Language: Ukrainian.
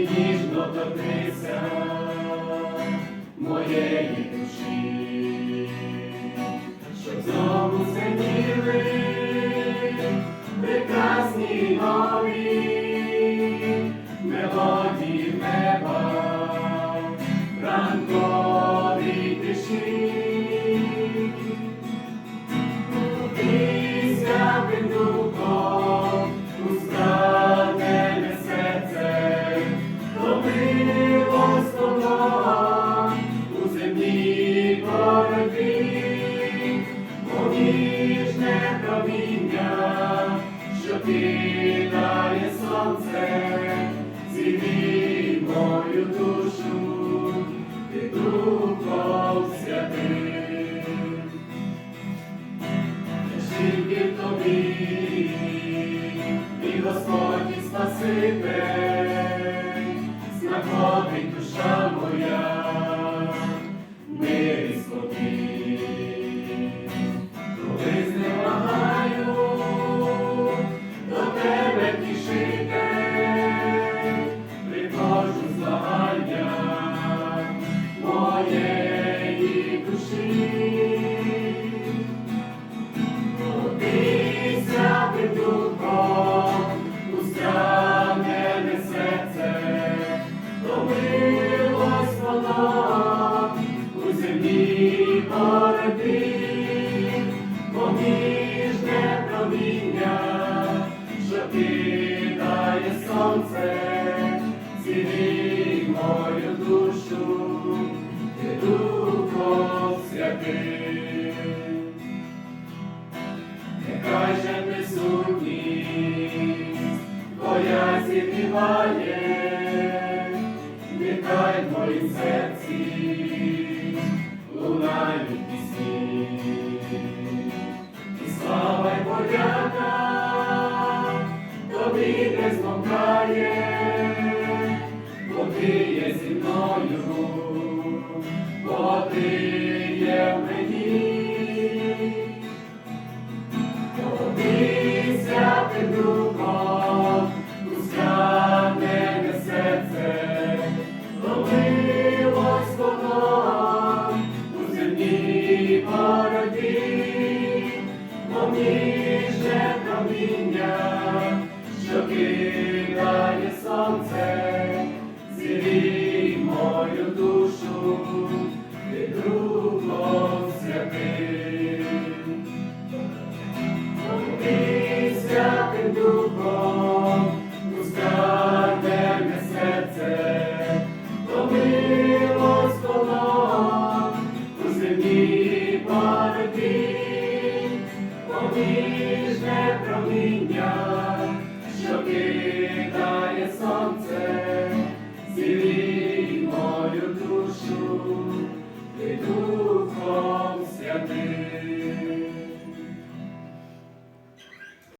ніжно торкнися. Світає сонце, зіймо мою душу і духом святий, тільки в тобі, і Господь і Спаситель. боротьбі, поміжне проміння, що кидає сонце, цілій мою душу. Ніжне каміння, що кидає сонце.